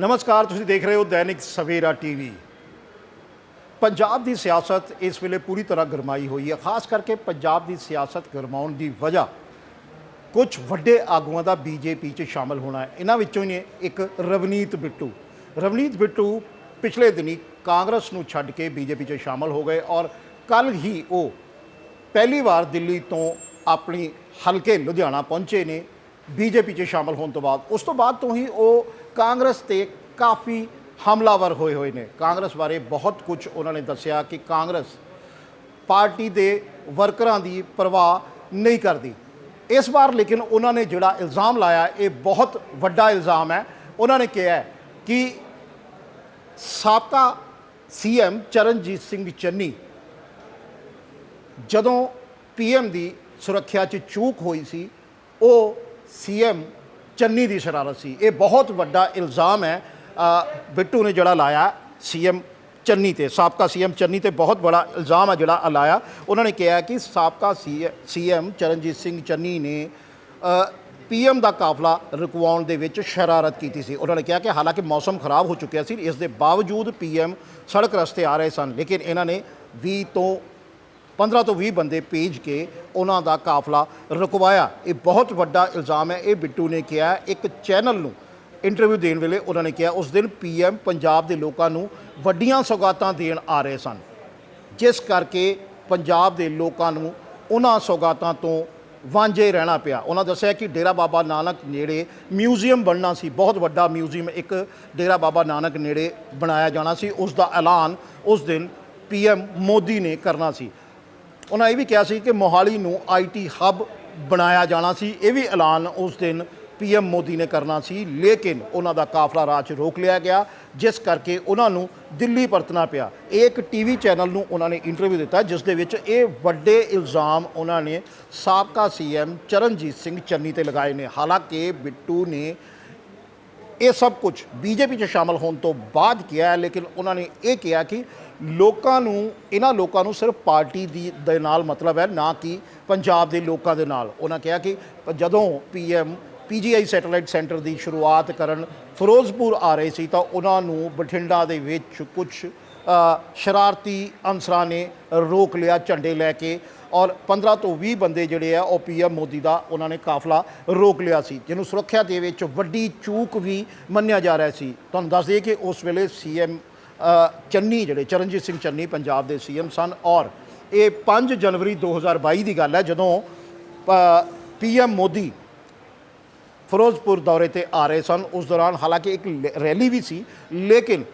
ਨਮਸਕਾਰ, ਤੁਸੀਂ ਦੇਖ ਰਹੇ ਹੋ ਦੈਨਿਕ ਸਵੇਰਾ ਟੀਵੀ। ਪੰਜਾਬ ਦੀ ਸਿਆਸਤ ਇਸ ਵੇਲੇ ਪੂਰੀ ਤਰ੍ਹਾਂ ਗਰਮਾਈ ਹੋਈ ਹੈ, ਖਾਸ ਕਰਕੇ ਪੰਜਾਬ ਦੀ ਸਿਆਸਤ ਗਰਮਾਉਣ ਦੀ ਵਜ੍ਹਾ ਕੁਝ ਵੱਡੇ ਆਗੂਆਂ ਦਾ ਬੀਜੇਪੀ 'ਚ ਸ਼ਾਮਲ ਹੋਣਾ ਹੈ। ਇਹਨਾਂ ਵਿੱਚੋਂ ਹੀ ਨੇ ਇੱਕ ਰਵਨੀਤ ਬਿੱਟੂ। ਰਵਨੀਤ ਬਿੱਟੂ ਪਿਛਲੇ ਦਿਨੀ ਕਾਂਗਰਸ ਨੂੰ ਛੱਡ ਕੇ ਬੀਜੇਪੀ 'ਚ ਸ਼ਾਮਲ ਹੋ ਗਏ ਔਰ ਕੱਲ ਹੀ ਉਹ ਪਹਿਲੀ ਵਾਰ ਦਿੱਲੀ ਤੋਂ ਆਪਣੀ ਹਲਕੇ ਲੁਧਿਆਣਾ ਪਹੁੰਚੇ ਨੇ। ਬੀਜੇਪੀ 'ਚ ਸ਼ਾਮਲ ਹੋਣ ਤੋਂ ਬਾਅਦ। ਉਸ ਤੋਂ ਬਾਅਦ ਤੋਂ ਹੀ ਉਹ ਕਾਂਗਰਸ ਤੇ ਕਾਫੀ ਹਮਲਾਵਰ ਹੋਏ ਹੋਏ ਨੇ। ਕਾਂਗਰਸ ਬਾਰੇ ਬਹੁਤ ਕੁਝ ਉਹਨਾਂ ਨੇ ਦੱਸਿਆ ਕਿ ਕਾਂਗਰਸ ਪਾਰਟੀ ਦੇ ਵਰਕਰਾਂ ਦੀ ਪਰਵਾਹ ਨਹੀਂ ਕਰਦੀ। ਇਸ ਵਾਰ ਲੇਕਿਨ ਉਹਨਾਂ ਨੇ ਜਿਹੜਾ ਇਲਜ਼ਾਮ ਲਾਇਆ, ਇਹ ਬਹੁਤ ਵੱਡਾ ਇਲਜ਼ਾਮ ਹੈ। ਉਹਨਾਂ ਨੇ ਕਿਹਾ ਕਿ ਸਾਬਕਾ ਸੀਐਮ ਚਰਨਜੀਤ ਸਿੰਘ ਚੰਨੀ ਜਦੋਂ ਪੀਐਮ ਦੀ ਸੁਰੱਖਿਆ 'ਚ ਚੂਕ ਹੋਈ ਸੀ, ਉਹ ਸੀਐਮ ਚੰਨੀ ਦੀ ਸ਼ਰਾਰਤ ਸੀ। ਇਹ ਬਹੁਤ ਵੱਡਾ ਇਲਜ਼ਾਮ ਹੈ। ਬਿੱਟੂ ਨੇ ਜਿਹੜਾ ਲਾਇਆ ਸੀਐਮ ਚੰਨੀ ਤੇ, ਸਾਬਕਾ ਸੀਐਮ ਚੰਨੀ ਤੇ ਬਹੁਤ ਬੜਾ ਇਲਜ਼ਾਮ ਹੈ ਜਿਹੜਾ ਲਾਇਆ। ਉਹਨਾਂ ਨੇ ਕਿਹਾ ਕਿ ਸਾਬਕਾ ਸੀਐਮ ਚਰਨਜੀਤ ਸਿੰਘ ਚੰਨੀ ਨੇ ਪੀਐਮ ਦਾ ਕਾਫਲਾ ਰੁਕਵਾਉਣ ਦੇ ਵਿੱਚ ਸ਼ਰਾਰਤ ਕੀਤੀ ਸੀ। ਉਹਨਾਂ ਨੇ ਕਿਹਾ ਕਿ ਹਾਲਾਂਕਿ ਮੌਸਮ ਖਰਾਬ ਹੋ ਚੁੱਕਿਆ ਸੀ, ਇਸ ਦੇ ਬਾਵਜੂਦ ਪੀਐਮ ਸੜਕ ਰਸਤੇ ਆ ਰਹੇ ਸਨ। ਲੇਕਿਨ ਇਹਨਾਂ ਨੇ 20 ਤੋਂ 15 ਤੋਂ 20 ਬੰਦੇ ਭੇਜ ਕੇ ਉਹਨਾਂ ਦਾ ਕਾਫਲਾ ਰੁਕਵਾਇਆ। ਇਹ ਬਹੁਤ ਵੱਡਾ ਇਲਜ਼ਾਮ ਹੈ। ਇਹ ਬਿੱਟੂ ਨੇ ਕਿਹਾ ਇੱਕ ਚੈਨਲ ਨੂੰ ਇੰਟਰਵਿਊ ਦੇਣ ਵੇਲੇ ਉਹਨਾਂ ਨੇ ਕਿਹਾ, ਉਸ ਦਿਨ ਪੀਐਮ ਪੰਜਾਬ ਦੇ ਲੋਕਾਂ ਨੂੰ ਵੱਡੀਆਂ ਸੌਗਾਤਾਂ ਦੇਣ ਆ ਰਹੇ ਸਨ। ਜਿਸ ਕਰਕੇ ਪੰਜਾਬ ਦੇ ਲੋਕਾਂ ਨੂੰ ਉਹਨਾਂ ਸੌਗਾਤਾਂ ਤੋਂ ਵਾਂਝੇ ਰਹਿਣਾ ਪਿਆ। ਉਹਨਾਂ ਦੱਸਿਆ ਕਿ ਡੇਰਾ ਬਾਬਾ ਨਾਨਕ ਨੇੜੇ ਮਿਊਜ਼ੀਅਮ ਬਣਨਾ ਸੀ। ਬਹੁਤ ਵੱਡਾ ਮਿਊਜ਼ੀਅਮ ਇੱਕ ਡੇਰਾ ਬਾਬਾ ਨਾਨਕ ਨੇੜੇ ਬਣਾਇਆ ਜਾਣਾ ਸੀ। ਉਸ ਦਾ ਐਲਾਨ ਉਸ ਦਿਨ ਪੀਐਮ ਮੋਦੀ ਨੇ ਕਰਨਾ ਸੀ। ਉਹਨਾਂ ਇਹ ਵੀ ਕਿਹਾ ਸੀ ਕਿ ਮੋਹਾਲੀ ਨੂੰ ਆਈਟੀ ਹੱਬ ਬਣਾਇਆ ਜਾਣਾ ਸੀ। ਇਹ ਵੀ ਐਲਾਨ ਉਸ ਦਿਨ ਪੀਐਮ ਮੋਦੀ ਨੇ ਕਰਨਾ ਸੀ, ਲੇਕਿਨ ਉਹਨਾਂ ਦਾ ਕਾਫਲਾ ਰਾਹ 'ਚ ਰੋਕ ਲਿਆ ਗਿਆ, ਜਿਸ ਕਰਕੇ ਉਹਨਾਂ ਨੂੰ ਦਿੱਲੀ ਪਰਤਣਾ ਪਿਆ। ਇਹ ਇੱਕ ਟੀਵੀ ਚੈਨਲ ਨੂੰ ਉਹਨਾਂ ਨੇ ਇੰਟਰਵਿਊ ਦਿੱਤਾ, ਜਿਸ ਦੇ ਵਿੱਚ ਇਹ ਵੱਡੇ ਇਲਜ਼ਾਮ ਉਹਨਾਂ ਨੇ ਸਾਬਕਾ ਸੀਐਮ ਚਰਨਜੀਤ ਸਿੰਘ ਚੰਨੀ ਤੇ ਲਗਾਏ ਨੇ। ਹਾਲਾਂਕਿ ਬਿੱਟੂ ਨੇ ਇਹ ਸਭ ਕੁਝ ਬੀਜੇਪੀ 'ਚ ਸ਼ਾਮਲ ਹੋਣ ਤੋਂ ਬਾਅਦ ਕਿਹਾ, ਲੇਕਿਨ ਉਹਨਾਂ ਨੇ ਇਹ ਕਿਹਾ ਕਿ ਲੋਕਾਂ ਨੂੰ, ਇਹਨਾਂ ਲੋਕਾਂ ਨੂੰ ਸਿਰਫ ਪਾਰਟੀ ਦੀ, ਦੇ ਨਾਲ ਮਤਲਬ ਹੈ, ਨਾ ਕਿ ਪੰਜਾਬ ਦੇ ਲੋਕਾਂ ਦੇ ਨਾਲ। ਉਹਨਾਂ ਕਿਹਾ ਕਿ ਜਦੋਂ ਪੀਐਮ, ਪੀਜੀਆਈ ਸੈਟੇਲਾਈਟ ਸੈਂਟਰ ਦੀ ਸ਼ੁਰੂਆਤ ਕਰਨ ਫਿਰੋਜ਼ਪੁਰ ਆ ਰਹੇ ਸੀ, ਤਾਂ ਉਹਨਾਂ ਨੂੰ ਬਠਿੰਡਾ ਦੇ ਵਿੱਚ ਕੁਝ ਸ਼ਰਾਰਤੀ ਅਨਸਰਾਂ ਨੇ ਰੋਕ ਲਿਆ, ਝੰਡੇ ਲੈ ਕੇ। ਔਰ 15 ਤੋਂ 20 ਬੰਦੇ ਜਿਹੜੇ ਆ, ਉਹ ਪੀਐਮ ਮੋਦੀ ਦਾ ਉਹਨਾਂ ਨੇ ਕਾਫਲਾ ਰੋਕ ਲਿਆ ਸੀ, ਜਿਹਨੂੰ ਸੁਰੱਖਿਆ ਦੇ ਵਿੱਚ ਵੱਡੀ ਚੂਕ ਵੀ ਮੰਨਿਆ ਜਾ ਰਿਹਾ ਸੀ। ਤੁਹਾਨੂੰ ਦੱਸ ਦਈਏ ਕਿ ਉਸ ਵੇਲੇ ਸੀਐਮ ਚੰਨੀ ਜਿਹੜੇ, ਚਰਨਜੀਤ ਸਿੰਘ ਚੰਨੀ ਪੰਜਾਬ ਦੇ ਸੀਐਮ ਸਨ ਔਰ ਇਹ 5 ਜਨਵਰੀ 2022 ਦੀ ਗੱਲ ਹੈ, ਜਦੋਂ ਪੀਐਮ ਮੋਦੀ ਫਿਰੋਜ਼ਪੁਰ ਦੌਰੇ ਤੇ ਆ ਰਹੇ ਸਨ, ਉਸ ਦੌਰਾਨ ਹਾਲਾਂਕਿ ਇੱਕ ਲ- ਰੈਲੀ ਵੀ ਸੀ, ਲੇਕਿਨ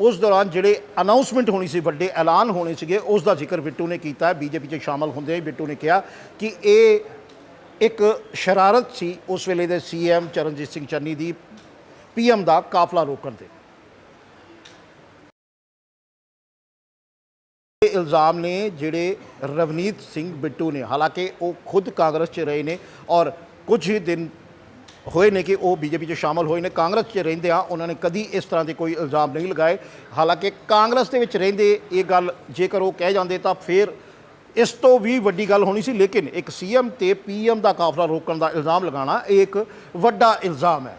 ਉਸ ਦੌਰਾਨ ਜਿਹੜੇ ਅਨਾਉਂਸਮੈਂਟ ਹੋਣੀ ਸੀ, ਵੱਡੇ ਐਲਾਨ ਹੋਣੇ ਸੀਗੇ, ਉਸ ਦਾ ਜ਼ਿਕਰ ਬਿੱਟੂ ਨੇ ਕੀਤਾ ਹੈ ਬੀਜੇਪੀ 'ਚ ਸ਼ਾਮਲ ਹੁੰਦੇ ਹੀ ਬਿੱਟੂ ਨੇ ਕਿਹਾ ਕਿ ਇਹ ਇੱਕ ਸ਼ਰਾਰਤ ਸੀ, ਉਸ ਵੇਲੇ ਦੇ ਸੀਐਮ ਚਰਨਜੀਤ ਸਿੰਘ ਚੰਨੀ ਦੀ ਪੀਐਮ ਦਾ ਕਾਫਲਾ ਰੋਕਣ ਤੇ। ਇਹ ਇਲਜ਼ਾਮ ਨੇ ਜਿਹੜੇ ਰਵਨੀਤ ਸਿੰਘ ਬਿੱਟੂ ਨੇ, ਹਾਲਾਂਕਿ ਉਹ ਖੁਦ ਕਾਂਗਰਸ 'ਚ ਰਹੇ ਨੇ ਔਰ ਕੁਝ ਹੀ ਦਿਨ ਹੋਏ ਨੇ ਕਿ ਉਹ ਬੀਜੇਪੀ 'ਚ ਸ਼ਾਮਲ ਹੋਏ ਨੇ। ਕਾਂਗਰਸ 'ਚ ਰਹਿੰਦੇ ਆ, ਉਹਨਾਂ ਨੇ ਕਦੀ ਇਸ ਤਰ੍ਹਾਂ ਦੇ ਕੋਈ ਇਲਜ਼ਾਮ ਨਹੀਂ ਲਗਾਏ। ਹਾਲਾਂਕਿ ਕਾਂਗਰਸ ਦੇ ਵਿੱਚ ਰਹਿੰਦੇ ਇਹ ਗੱਲ ਜੇਕਰ ਉਹ ਕਹਿ ਜਾਂਦੇ ਤਾਂ ਫਿਰ ਇਸ ਤੋਂ ਵੀ ਵੱਡੀ ਗੱਲ ਹੋਣੀ ਸੀ। ਲੇਕਿਨ ਇੱਕ ਸੀਐਮ ਤੇ ਪੀਐਮ ਦਾ ਕਾਫਲਾ ਰੋਕਣ ਦਾ ਇਲਜ਼ਾਮ ਲਗਾਉਣਾ ਇਹ ਇੱਕ ਵੱਡਾ ਇਲਜ਼ਾਮ ਹੈ।